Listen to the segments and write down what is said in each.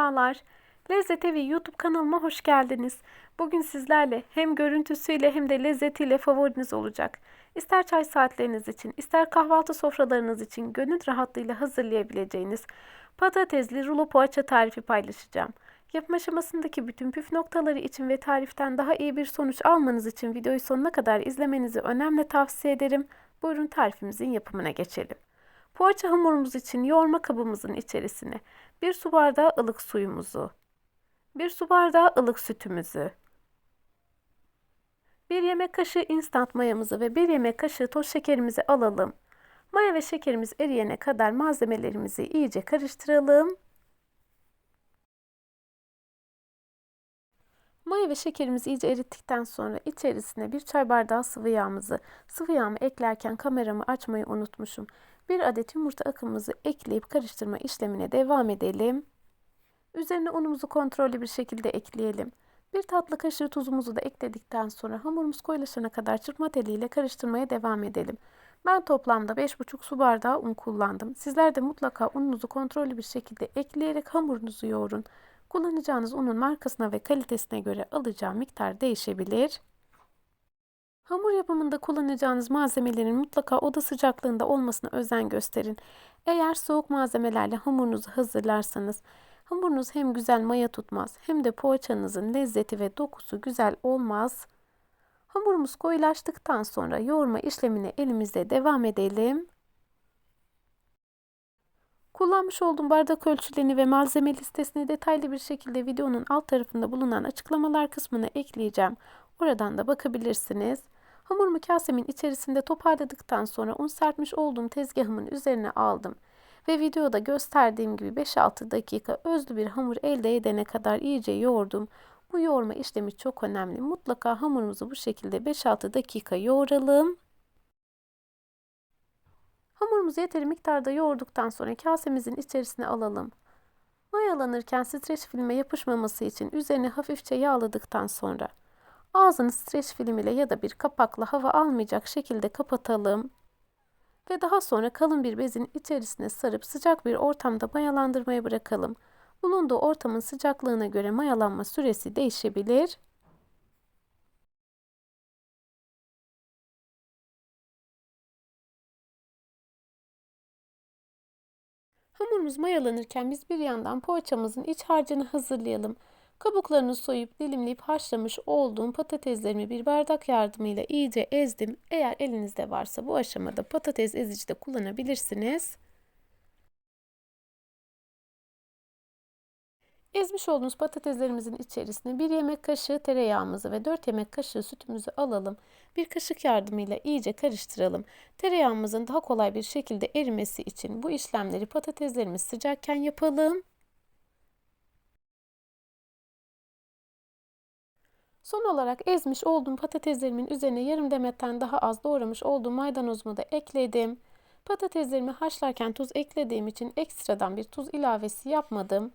Merhabalar. Lezzet Evi YouTube kanalıma hoş geldiniz. Bugün sizlerle hem görüntüsüyle hem de lezzetiyle favoriniz olacak. İster çay saatleriniz için, ister kahvaltı sofralarınız için gönül rahatlığıyla hazırlayabileceğiniz patatesli rulo poğaça tarifi paylaşacağım. Yapım aşamasındaki bütün püf noktaları için ve tariften daha iyi bir sonuç almanız için videoyu sonuna kadar izlemenizi önemli tavsiye ederim. Buyurun tarifimizin yapımına geçelim. Poğaça hamurumuz için yoğurma kabımızın içerisine 1 su bardağı ılık suyumuzu, 1 su bardağı ılık sütümüzü, 1 yemek kaşığı instant mayamızı ve 1 yemek kaşığı toz şekerimizi alalım. Maya ve şekerimiz eriyene kadar malzemelerimizi iyice karıştıralım. Maya ve şekerimizi iyice erittikten sonra içerisine bir çay bardağı sıvı yağımızı, sıvı yağımı eklerken kameramı açmayı unutmuşum. Bir adet yumurta akımımızı ekleyip karıştırma işlemine devam edelim. Üzerine unumuzu kontrollü bir şekilde ekleyelim. Bir tatlı kaşığı tuzumuzu da ekledikten sonra hamurumuz koyulaşana kadar çırpma teliyle karıştırmaya devam edelim. Ben toplamda 5,5 su bardağı un kullandım. Sizler de mutlaka ununuzu kontrollü bir şekilde ekleyerek hamurunuzu yoğurun. Kullanacağınız unun markasına ve kalitesine göre alacağı miktar değişebilir. Hamur yapımında kullanacağınız malzemelerin mutlaka oda sıcaklığında olmasına özen gösterin. Eğer soğuk malzemelerle hamurunuzu hazırlarsanız hamurunuz hem güzel maya tutmaz hem de poğaçanızın lezzeti ve dokusu güzel olmaz. Hamurumuz koyulaştıktan sonra yoğurma işlemine elimizde devam edelim. Kullanmış olduğum bardak ölçülerini ve malzeme listesini detaylı bir şekilde videonun alt tarafında bulunan açıklamalar kısmına ekleyeceğim. Oradan da bakabilirsiniz. Hamurumu kasemin içerisinde toparladıktan sonra un serpmiş olduğum tezgahımın üzerine aldım. Ve videoda gösterdiğim gibi 5-6 dakika özlü bir hamur elde edene kadar iyice yoğurdum. Bu yoğurma işlemi çok önemli. Mutlaka hamurumuzu bu şekilde 5-6 dakika yoğuralım. Hamurumuzu yeteri miktarda yoğurduktan sonra kasemizin içerisine alalım. Mayalanırken streç filme yapışmaması için üzerine hafifçe yağladıktan sonra ağzını streç film ile ya da bir kapakla hava almayacak şekilde kapatalım. Ve daha sonra kalın bir bezin içerisine sarıp sıcak bir ortamda mayalandırmaya bırakalım. Bulunduğu ortamın sıcaklığına göre mayalanma süresi değişebilir. Hamurumuz mayalanırken biz bir yandan poğaçamızın iç harcını hazırlayalım. Kabuklarını soyup dilimleyip haşlamış olduğum patateslerimi bir bardak yardımıyla iyice ezdim. Eğer elinizde varsa bu aşamada patates ezici de kullanabilirsiniz. Ezmiş olduğumuz patateslerimizin içerisine 1 yemek kaşığı tereyağımızı ve 4 yemek kaşığı sütümüzü alalım. Bir kaşık yardımıyla iyice karıştıralım. Tereyağımızın daha kolay bir şekilde erimesi için bu işlemleri patateslerimiz sıcakken yapalım. Son olarak ezmiş olduğum patateslerimin üzerine yarım demetten daha az doğramış olduğum maydanozumu da ekledim. Patateslerimi haşlarken tuz eklediğim için ekstradan bir tuz ilavesi yapmadım.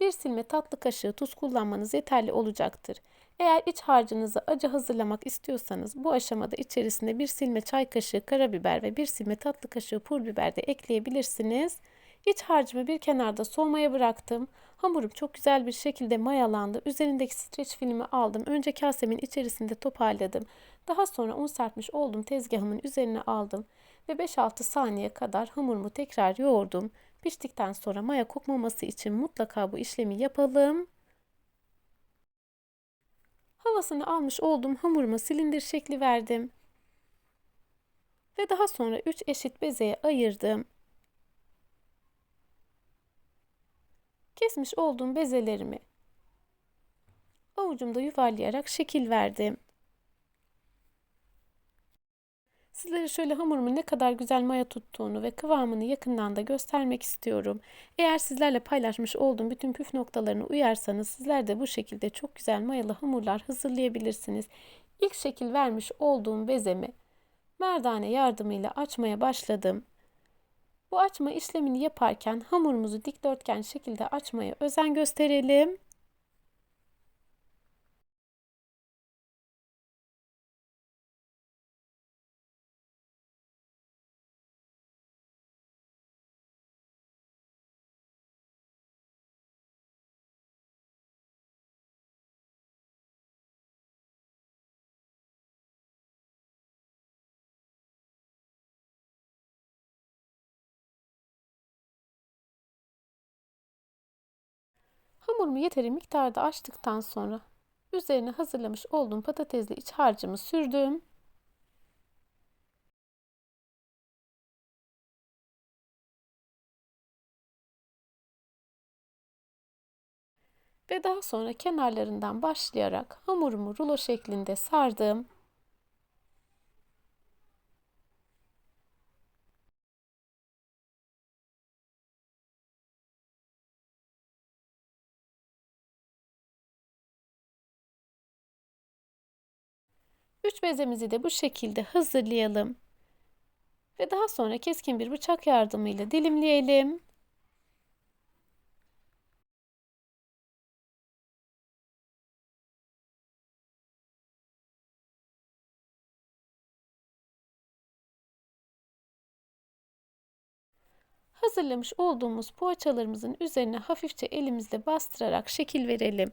Bir silme tatlı kaşığı tuz kullanmanız yeterli olacaktır. Eğer iç harcınızı acı hazırlamak istiyorsanız bu aşamada içerisine bir silme çay kaşığı karabiber ve bir silme tatlı kaşığı pul biber de ekleyebilirsiniz. İç harcımı bir kenarda soğumaya bıraktım. Hamurum çok güzel bir şekilde mayalandı. Üzerindeki streç filmi aldım. Önce kasemin içerisinde toparladım. Daha sonra un serpmiş olduğum tezgahımın üzerine aldım ve 5-6 saniye kadar hamurumu tekrar yoğurdum. Piştikten sonra maya kokmaması için mutlaka bu işlemi yapalım. Havasını almış olduğum hamuruma silindir şekli verdim. Ve daha sonra 3 eşit bezeye ayırdım. Kesmiş olduğum bezelerimi avucumda yuvarlayarak şekil verdim. Sizlere şöyle hamurumun ne kadar güzel maya tuttuğunu ve kıvamını yakından da göstermek istiyorum. Eğer sizlerle paylaşmış olduğum bütün püf noktalarını uyarsanız sizler de bu şekilde çok güzel mayalı hamurlar hazırlayabilirsiniz. İlk şekil vermiş olduğum bezemi merdane yardımıyla açmaya başladım. Bu açma işlemini yaparken hamurumuzu dikdörtgen şekilde açmaya özen gösterelim. Hamurumu yeteri miktarda açtıktan sonra üzerine hazırlamış olduğum patatesli iç harcımı sürdüm. Ve daha sonra kenarlarından başlayarak hamurumu rulo şeklinde sardım. Bezemizi de bu şekilde hazırlayalım. Ve daha sonra keskin bir bıçak yardımıyla dilimleyelim. Hazırlamış olduğumuz poğaçalarımızın üzerine hafifçe elimizle bastırarak şekil verelim.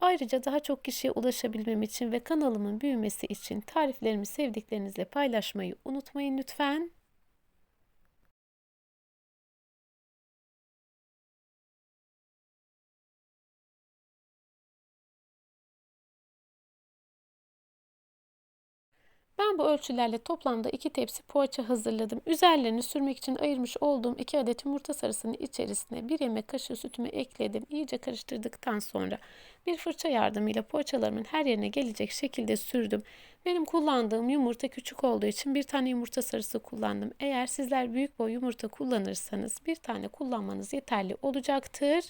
Ayrıca daha çok kişiye ulaşabilmem için ve kanalımın büyümesi için tariflerimi sevdiklerinizle paylaşmayı unutmayın lütfen. Ben bu ölçülerle toplamda 2 tepsi poğaça hazırladım. Üzerlerini sürmek için ayırmış olduğum 2 adet yumurta sarısını içerisine 1 yemek kaşığı sütümü ekledim. İyice karıştırdıktan sonra bir fırça yardımıyla poğaçalarımın her yerine gelecek şekilde sürdüm. Benim kullandığım yumurta küçük olduğu için bir tane yumurta sarısı kullandım. Eğer sizler büyük boy yumurta kullanırsanız bir tane kullanmanız yeterli olacaktır.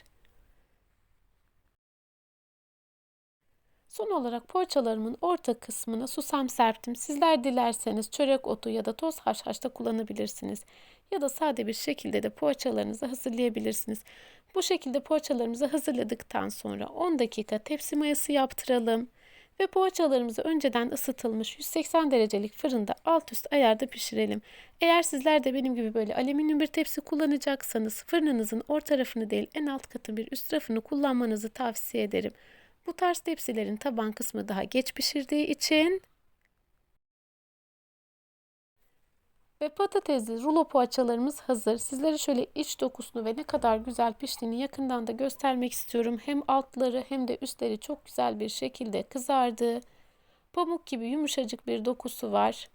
Son olarak poğaçalarımın orta kısmına susam serptim. Sizler dilerseniz çörek otu ya da toz haşhaş da kullanabilirsiniz. Ya da sade bir şekilde de poğaçalarınızı hazırlayabilirsiniz. Bu şekilde poğaçalarımızı hazırladıktan sonra 10 dakika tepsi mayası yaptıralım. Ve poğaçalarımızı önceden ısıtılmış 180 derecelik fırında alt üst ayarda pişirelim. Eğer sizler de benim gibi böyle alüminyum bir tepsi kullanacaksanız fırınınızın orta tarafını değil en alt katı bir üst tarafını kullanmanızı tavsiye ederim. Bu tarz tepsilerin taban kısmı daha geç pişirdiği için ve patatesli rulo poğaçalarımız hazır. Sizlere şöyle iç dokusunu ve ne kadar güzel piştiğini yakından da göstermek istiyorum. Hem altları hem de üstleri çok güzel bir şekilde kızardı. Pamuk gibi yumuşacık bir dokusu var.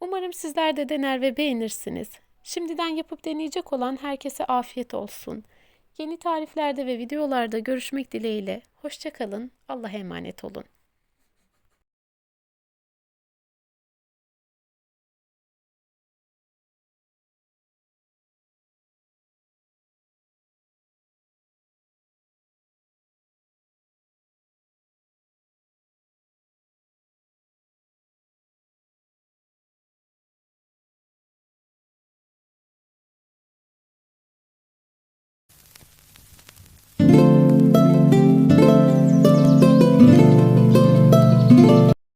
Umarım sizler de dener ve beğenirsiniz. Şimdiden yapıp deneyecek olan herkese afiyet olsun. Yeni tariflerde ve videolarda görüşmek dileğiyle. Hoşçakalın. Allah'a emanet olun.